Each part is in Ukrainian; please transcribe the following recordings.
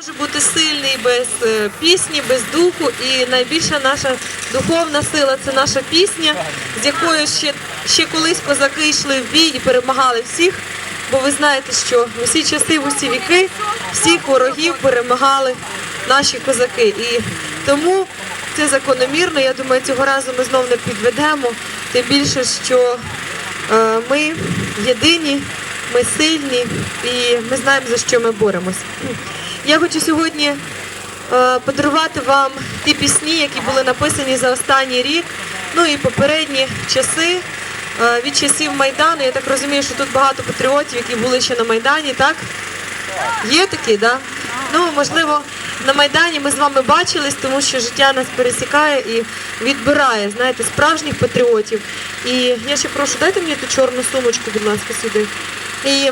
може бути сильний без е, пісні, без духу. І найбільша наша духовна сила це наша пісня, з якою ще, ще колись козаки йшли в бій і перемагали всіх. Бо ви знаєте, що в усі часи, в усі віки всіх ворогів перемагали наші козаки. І тому це закономірно. Я думаю, цього разу ми знов не підведемо. Тим більше, що е, ми єдині, ми сильні і ми знаємо, за що ми боремось. Я хочу сьогодні е, подарувати вам ті пісні, які були написані за останній рік, ну і попередні часи. Е, Від часів Майдану, я так розумію, що тут багато патріотів, які були ще на Майдані, так? Є такі, да? Ну, можливо, на Майдані ми з вами бачились, тому що життя нас пересікає і відбирає, знаєте, справжніх патріотів. І я ще прошу, дайте мені ту чорну сумочку, будь ласка, сюди. І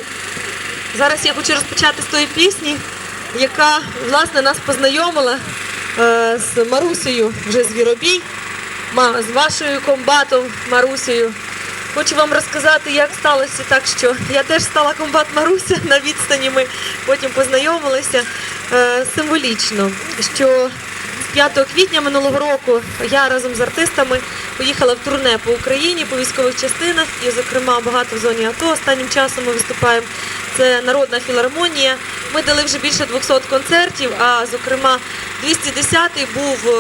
зараз я хочу розпочати з тої пісні, яка, власне, нас познайомила е, з Марусею вже Звіробій, з вашою комбатом Марусею. Хочу вам розказати, як сталося так, що я теж стала комбат Маруся на відстані. Ми потім познайомилися е, символічно, що з 5 квітня минулого року я разом з артистами поїхала в турне по Україні, по військових частинах, і, зокрема, багато в зоні АТО. Останнім часом ми виступаємо. Це народна філармонія. Ми дали вже більше 200 концертів. А зокрема, 210-й був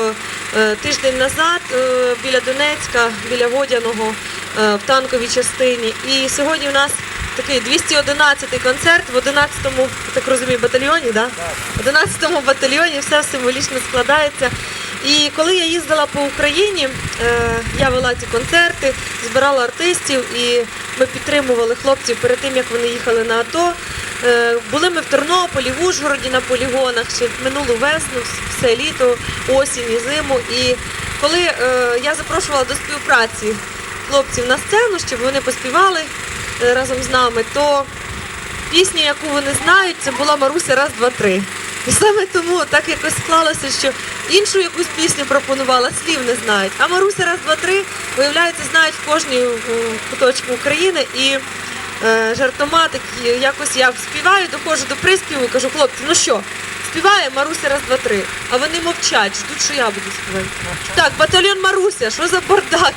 е, тиждень назад е, біля Донецька, біля Водяного е, в танковій частині. І сьогодні у нас такий 211-й концерт в 11-му, так розумію, батальйоні, да? В 11-му батальйоні все символічно складається. І коли я їздила по Україні, е, я вела ці концерти, збирала артистів і ми підтримували хлопців перед тим, як вони їхали на АТО. Е, Були ми в Тернополі, в Ужгороді на полігонах, ще минулу весну, все літо, осінь і зиму. І коли е, я запрошувала до співпраці хлопців на сцену, щоб вони поспівали е, разом з нами, то пісня, яку вони знають, це була Маруся раз, два, три. І саме тому так якось склалося, що іншу якусь пісню пропонувала, слів не знають. А Маруся раз, два, три, виявляється, знають в кожній куточку України. І е, жартома такі, якось я співаю, доходжу до приспіву, кажу, хлопці, ну що, співає Маруся раз, два, три. А вони мовчать, ждуть, що я буду співати. Так, батальйон Маруся, що за бардак?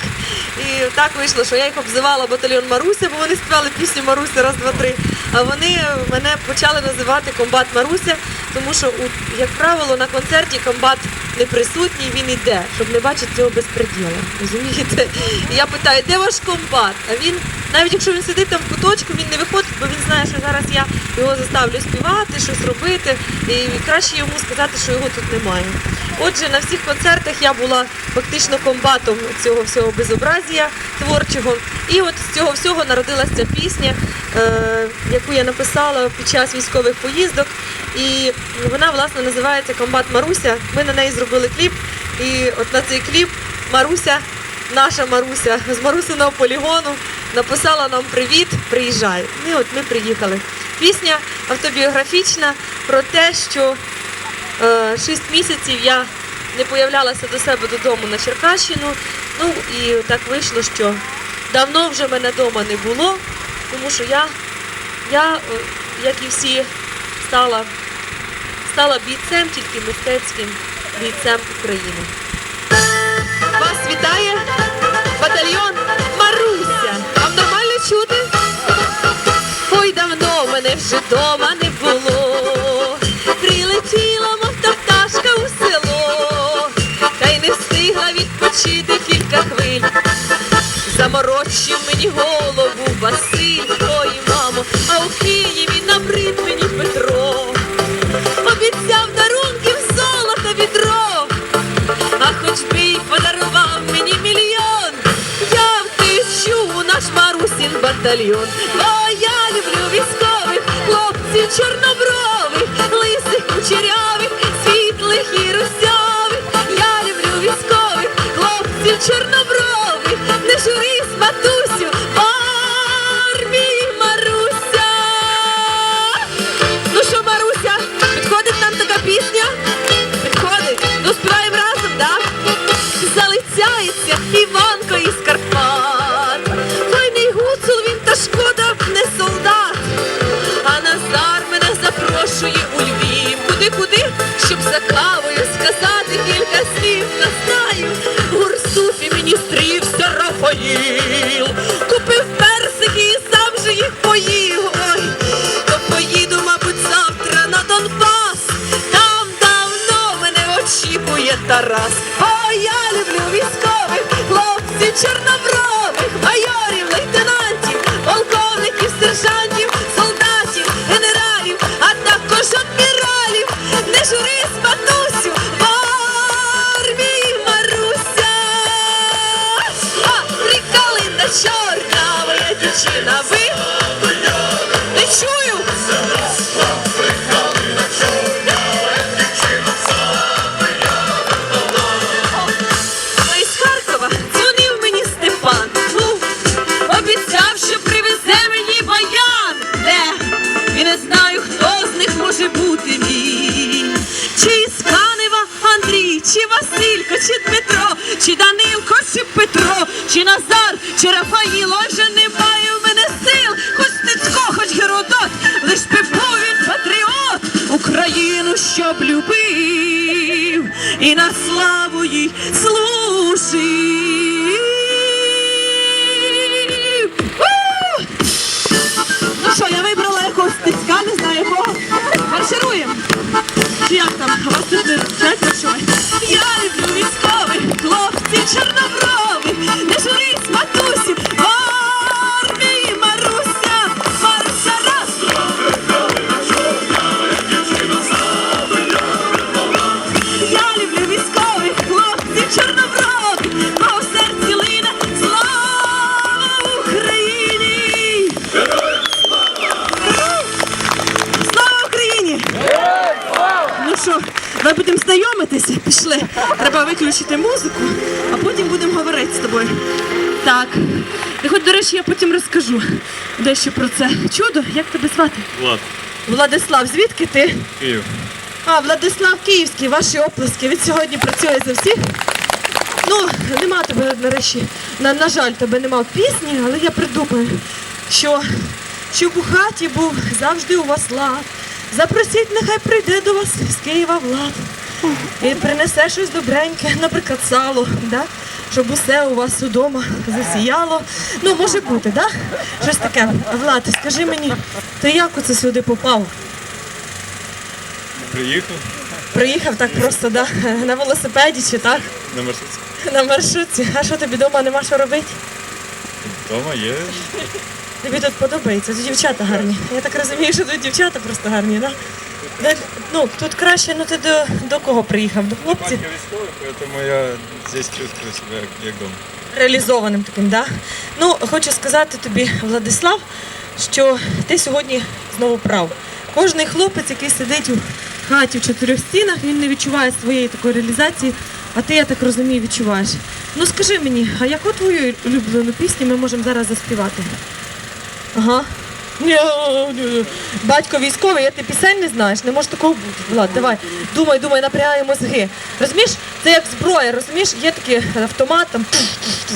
І так вийшло, що я їх обзивала батальйон Маруся, бо вони співали пісню Маруся раз, два, три. А вони мене почали називати комбат Маруся, тому що, як правило, на концерті комбат не присутній, він іде, щоб не бачити цього безпреділа. Розумієте? І я питаю, де ваш комбат? А він, навіть якщо він сидить там в куточку, він не виходить, бо він знає, що зараз я його заставлю співати, щось робити. І краще йому сказати, що його тут немає. Отже, на всіх концертах я була фактично комбатом цього всього безобразія творчого. І от з цього всього народилася ця пісня, е, яку я написала під час військових поїздок. І вона, власне, називається Комбат Маруся. Ми на неї зробили кліп. І от на цей кліп Маруся, наша Маруся з Марусиного полігону написала нам привіт, приїжджай. І от ми приїхали. Пісня автобіографічна про те, що Е, Шість місяців я не появлялася до себе додому на Черкащину. Ну і так вийшло, що давно вже мене вдома не було, тому що я, я е, як і всі, стала, стала бійцем, тільки мистецьким бійцем України. Вас вітає батальйон Маруся. Вам нормально чути? Ой, давно мене вже дома не було. Прилетіла, мов та пташка у село, та й не встигла відпочити кілька хвиль. Заморочив мені голову Василь, ой, мамо, а у Києві набрид мені наш Марусін батальйон. Бо я люблю військових, хлопців чорнобрових, лисих кучерявих, світлих і русявих. Я люблю військових, хлопців чорнобрових, щоб за кавою сказати кілька слів, та знаю, гурсу феміністрів Рафаїл купив персики і сам же їх поїв. Ой, то поїду, мабуть, завтра на Донбас. Там давно мене очікує Тарас. О, я люблю військових хлопців чорнобрових, дівчина, ви любив і на славу їй служив. Ну що, я вибрала якогось стецька, не знаю якого. Маршируємо. Чи як там? У вас тут не четверо, що? Я люблю військових, хлопців чорнобрових, не журись, матусю, виключити музику, а потім будемо говорити з тобою. Так. І хоч, до речі, я потім розкажу дещо про це. Чудо, як тебе звати? Влад, Владислав, звідки ти? Київ. А, Владислав Київський, ваші оплески. Він сьогодні працює за всіх. Ну, нема тебе, нарешті. На, на жаль, тебе нема в пісні, але я придумаю, що щоб у хаті був завжди у вас лад. Запросіть, нехай прийде до вас з Києва влад. І принесе щось добреньке, наприклад, сало, да? щоб усе у вас удома засіяло. Ну, може бути, да? Щось таке. Влад, скажи мені, ти як оце сюди попав? Приїхав Приїхав так просто, да? на велосипеді чи так? на маршрутці. На маршрутці. А що тобі вдома нема що робити? Вдома є. Тобі тут подобається, тут дівчата гарні. Я так розумію, що тут дівчата просто гарні, да? Де- Ну, тут краще, ну ти до, до кого приїхав? До хлопців? Батько військовий, поэтому я здесь чувствую себе як, як вдома. реалізованим таким, да? Ну, хочу сказати тобі, Владислав, що ти сьогодні знову прав. Кожний хлопець, який сидить у хаті в чотирьох стінах, він не відчуває своєї такої реалізації, а ти, я так розумію, відчуваєш. Ну скажи мені, а яку твою улюблену пісню ми можемо зараз заспівати? Ага. Батько військовий, я ти пісень не знаєш, не може такого бути. Влад, давай, думай, думай, напрягай мозги. Розумієш, це як зброя, розумієш, є такий автомат, там,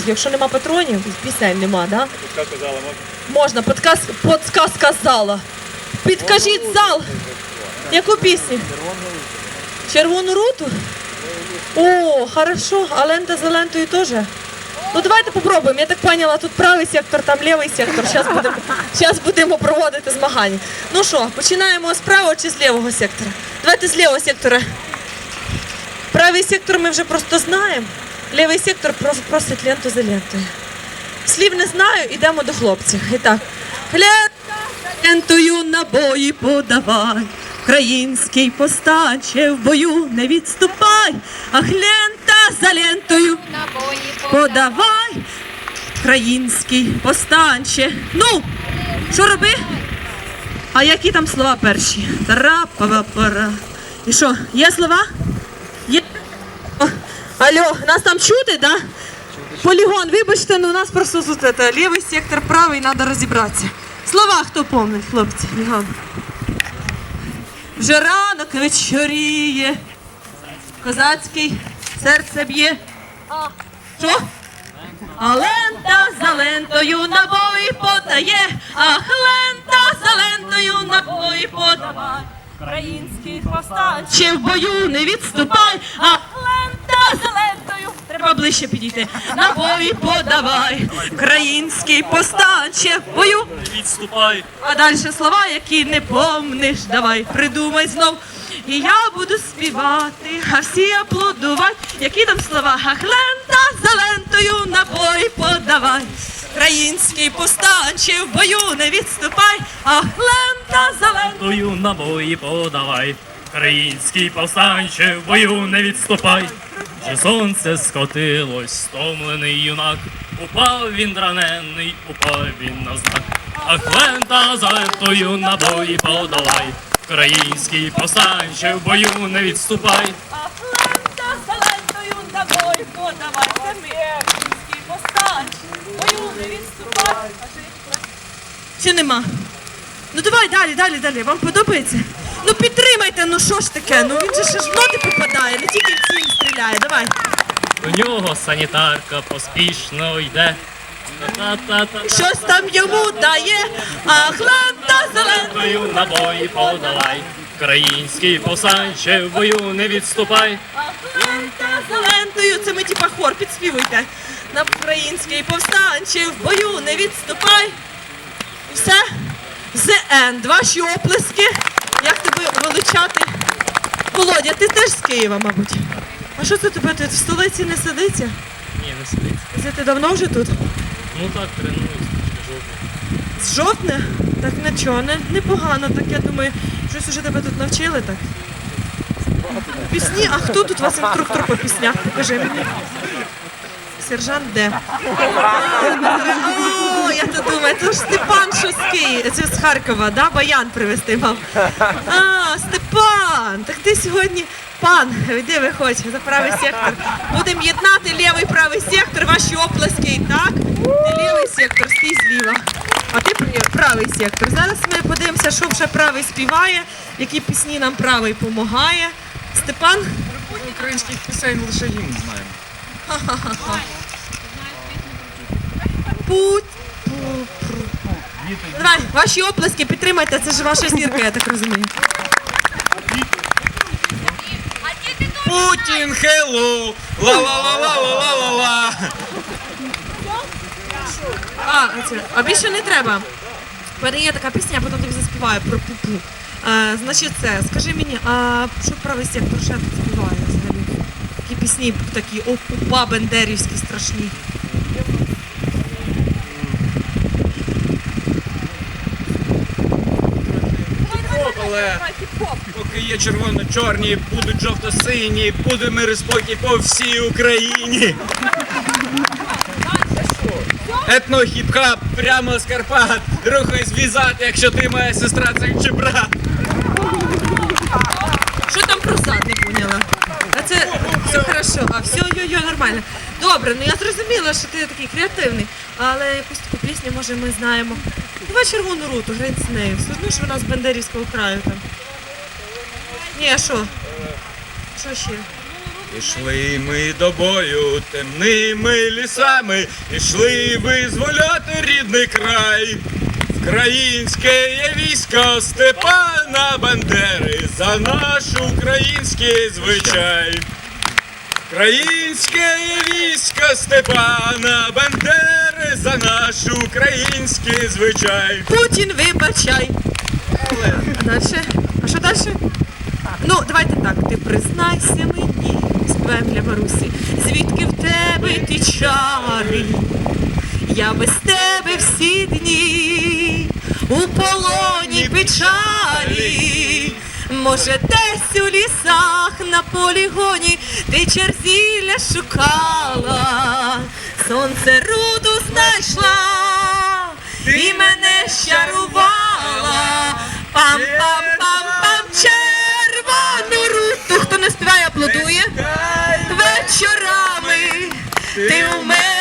якщо нема патронів, пісень нема, да? Тут казала, можна? Можна, подказ, подсказка зала. Підкажіть зал. Яку пісню? Червону руту? О, хорошо, а лента за лентою теж? Ну давайте попробуємо. Я так поняла, тут правий сектор, там лівий сектор. Зараз будемо, будемо проводити змагання. Ну що, починаємо з правого чи з лівого сектора? Давайте з лівого сектора. Правий сектор ми вже просто знаємо. Лівий сектор просить ленту за лентою. Слів не знаю, йдемо до хлопців. І так. Лента лентою набої подавай. Український повстанче в бою не відступай, ах лента за лентою подавай. Український повстанче. Ну, що роби? А які там слова перші? Трапова пора. І що, є слова? Є? О, алло, нас там чути, да? Полігон, вибачте, але у нас просто тут это, лівий сектор, правий, треба розібратися. Слова хто помнить, хлопці, бігом. Вже ранок вечоріє, козацький серце б'є. Що? А лента за лентою набої подає, ах лента за лентою набої подавай. Український повстанче в бою не відступай, а лента за лентою. Треба ближче підійти. Набої подавай. Український повстанче в бою. Не Відступай, А далі слова, які не помниш, давай придумай знов. І я буду співати, а всі аплодувати. Які там слова? Ах, лента за лентою набой подавай. Український повстанче в бою не відступай, ах, лента за лентою. набої подавай. Український повстанче в бою не відступай. Вже сонце скотилось, стомлений юнак. Упав він ранений, упав він на знак. Ах, лента за лентою набої подавай. Український повстанче в бою не відступай. Ах, лента за лентою набой подавай. Це ми, український повстанче, в бою не відступай. Чи нема? Ну давай далі, далі, далі. Вам подобається? Ну підтримайте, ну що ж таке? Ну він же ще ж в ноти попадає, не тільки в ціль стріляє. Давай. До нього санітарка поспішно йде. Щось там йому дає, ах, лента зелена. Тою набої подавай. Український повстанче в бою не відступай. Ах, лента зелентою. Це ми типа хор, підспівуйте. На український повстанче в бою не відступай. І все. End. Ваші оплески. Як тебе величати? Володя, ти теж з Києва, мабуть. А що це тебе тут в столиці не сидиться? Ні, не сидить. Це ти давно вже тут? Ну так, тренуюсь. З жовтня? Так нічого, не, непогано. Так я думаю, щось уже тебе тут навчили так. Пісні, а хто тут у вас інструктор по піснях? Покажи мені. Сержант де? О, я то думаю, то ж Степан що це з Харкова, да? Баян привезти мав. А, Степан, так ти сьогодні пан, йди виходь за правий сектор. Будемо єднати лівий правий сектор, ваші оплески, так? Ти лівий сектор, стій зліва. А ти пр- правий сектор. Зараз ми подивимося, що вже правий співає, які пісні нам правий допомагає. Степан, Українських пісень лише гімн знаємо. путь. пу- пру. Давай, ваші оплески підтримайте, це ж ваша зірка, я так розумію. Путін, хеллоу, ла-ла-ла-ла-ла-ла-ла. А, оце. а більше не треба. У мене є така пісня, я потім тобі заспіваю про пупу. А, значить, це, скажи мені, а що правий сектор ще тут співає взагалі? Такі пісні такі о, пупа бендерівські страшні. Поки є червоно-чорні, будуть жовто-сині, буде мир і спокій по всій Україні. Етно-хіп-хап прямо з Карпат. Рухай звізати, якщо ти моя сестра, це чи брат. Що там про зад, не поняла? А це все хорошо, а все йо-йо, нормально. Добре, ну я зрозуміла, що ти такий креативний, але якусь таку пісню, може, ми знаємо. Давай червону руту, грань з нею. Все одно, що вона з Бендерівського краю там. Ні, а що? Що ще? Ішли ми до бою темними лісами, ішли визволяти рідний край. Українське є військо Степана Бандери за наш український звичай. Українське є військо Степана Бандери за наш український звичай. Путін, вибачай. А далі? А що далі? Ну, давайте так, ти признайся мені, співаємо для Марусі, звідки в тебе ті чари? Я без тебе всі дні у полоні печалі. Може, десь у лісах на полігоні ти черзілля шукала, сонце руду знайшла і мене щарувала. Хто не співає, аплодує. Вечорами ти у мене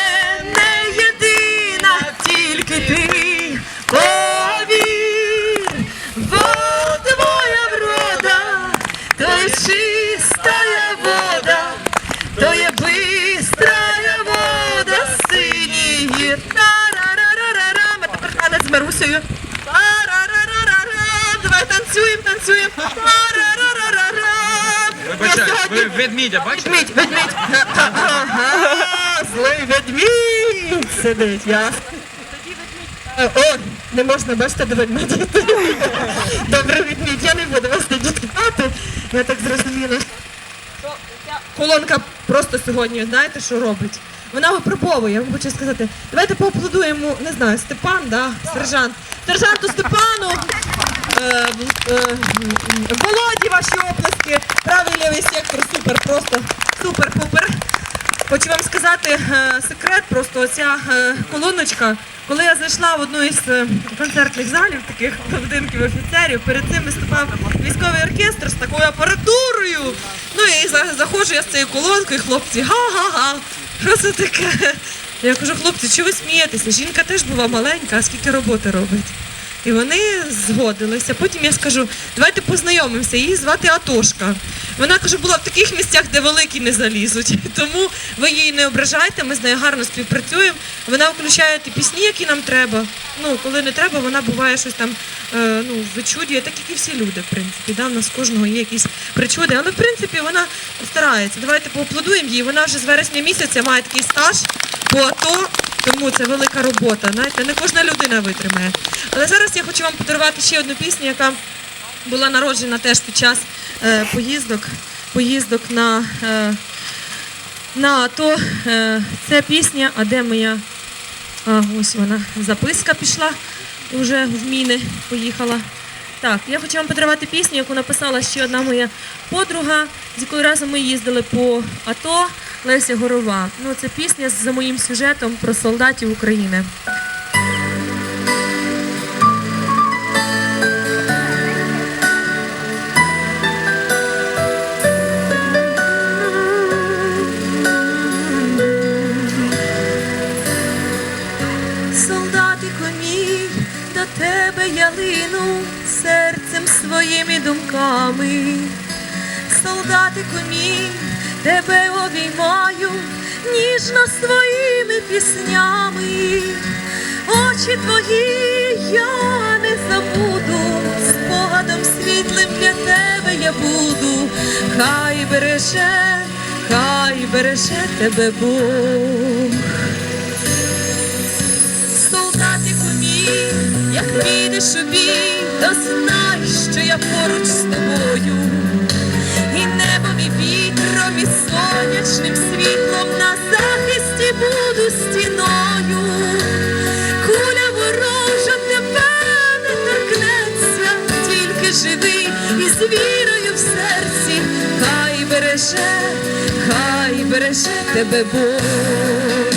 ведмідя бачите? Ведмідь, ведмідь. Ага, злий ведмідь сидить, ясно. Е, О, не можна, бачите, до ведмедя. Добре, ведмідь, я не буду вас не діткати. Я так зрозуміла. що ця Колонка просто сьогодні, знаєте, що робить? Вона випробовує, я хочу сказати. Давайте поаплодуємо, не знаю, Степан, да? сержант. Сержанту Степану. Володі ваші оплески. Правий лівий сектор, супер, просто супер-пупер. Хочу вам сказати е, секрет, просто оця е, колоночка. Коли я зайшла в одну із е, концертних залів, таких будинків офіцерів, перед цим виступав військовий оркестр з такою апаратурою. Ну і заходжу я з цією колонкою, і хлопці, га-га-га, це таке? Я кажу, хлопці, чого ви смієтеся? Жінка теж була маленька, а скільки роботи робить. І вони згодилися. Потім я скажу, давайте познайомимося. Її звати Атошка. Вона каже, була в таких місцях, де великі не залізуть. Тому ви її не ображайте, ми з нею гарно співпрацюємо. Вона включає ті пісні, які нам треба. Ну, коли не треба, вона буває щось там е, ну, вичудює, так як і всі люди, в принципі. Да? У нас кожного є якісь причуди. Але в принципі вона старається. Давайте поаплодуємо їй. Вона вже з вересня місяця має такий стаж по АТО. Тому це велика робота. Знаєте, не кожна людина витримає. Але зараз я хочу вам подарувати ще одну пісню, яка була народжена теж під час е, поїздок, поїздок на, е, на АТО. Е, це пісня, а де моя а, ось вона записка пішла, вже в міни поїхала. Так, я хочу вам подарувати пісню, яку написала ще одна моя подруга, з якою разом ми їздили по АТО Леся Горова. Ну, це пісня за моїм сюжетом про солдатів України. Тебе я лину серцем своїм і думками. Солдатику мій, тебе обіймаю ніжно своїми піснями. Очі твої я не забуду, спогадом світлим для тебе я буду. Хай береже, хай береже тебе Бог. Солдатику мій, як підеш у бій, то знай, що я поруч з тобою. Сонячним світлом на захисті буду стіною. Куля ворожа тебе не торкнеться, тільки живи і з вірою в серці. Хай береже, хай береже тебе Бог.